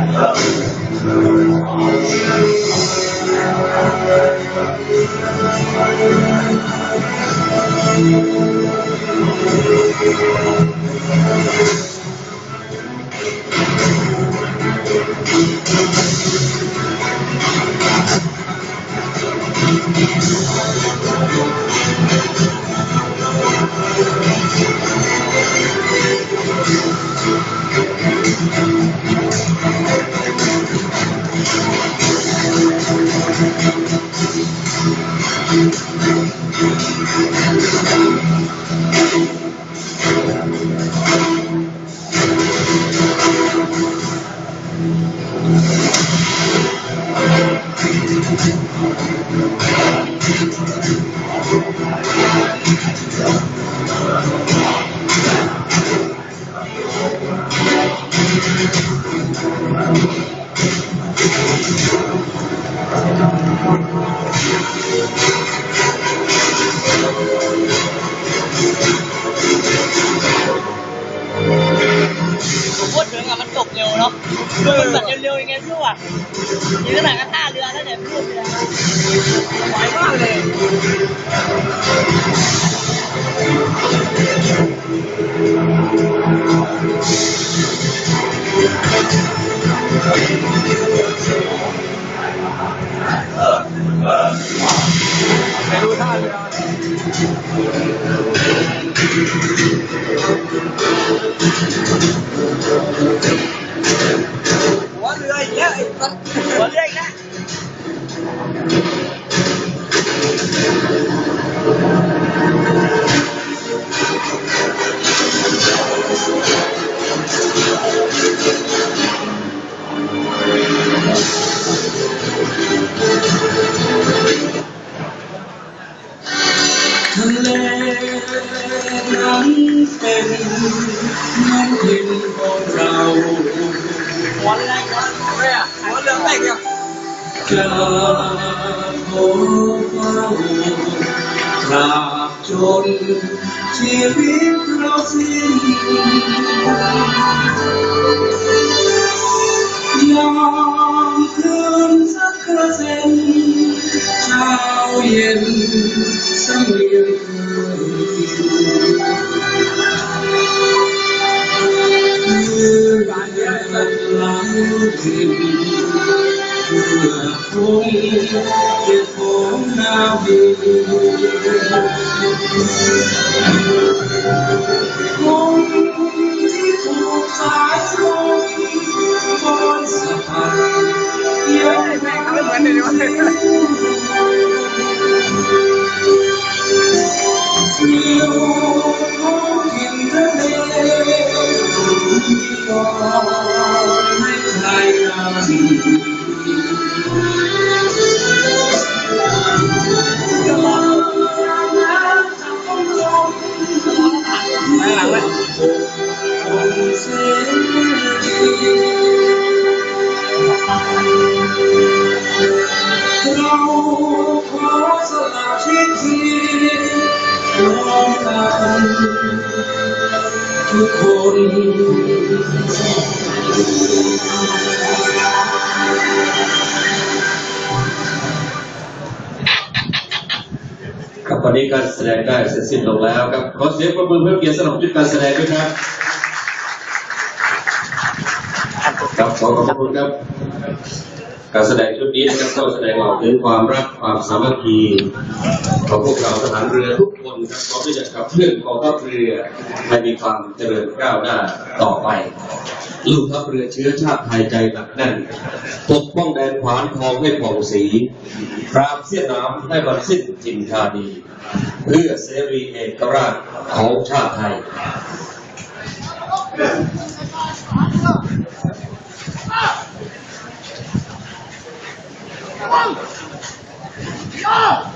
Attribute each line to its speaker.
Speaker 1: ください。Thank you. ผมพูดถึงอะมันจบเร็วเนาะมันแบบเร็วๆยังไงไม่รู้อะนี่ขนาดก็ท่าเรือแล้วเนี่ยพูดเลยสบายมากเลย
Speaker 2: 我乐意，我乐意。nắng tên mang nhìn con rào quá lạnh quá đây à quá lớn này kìa biết lo riêng lòng thương rất cơ duyên trao hiền sang cửa phố tuyệt phố nào đi không thuộc phải không con sợ hãi nhiều không nhìn thấy con ทุกคน
Speaker 3: ครับวันนี้การแสดงได้เสร็จสิ้นลงแล้วครับขอเสียงประมือเพื่อเกียรติสำหรับชุดการแสดงด้วยครับครับขอขอบคุณครับ การแสดงชุดนี้นะครับก็แสดงออกถึงความรักความสามัคคีของพวกเราทหารเรือทุก คนครับพร้อมที่จะขับเคลื่อนกองทัพเรือให้มีความเจริญก้าวหน้าต่อไป ลูกทัพเรือเชื้อชาติไทยใจหนักแน่นปกป้องแดนขวานทองให้ผ่องสีปราบเสียน้ำให้มันสิ้นจินทาดี เพื่อเสรีเอกราชของชาติไทย
Speaker 2: เ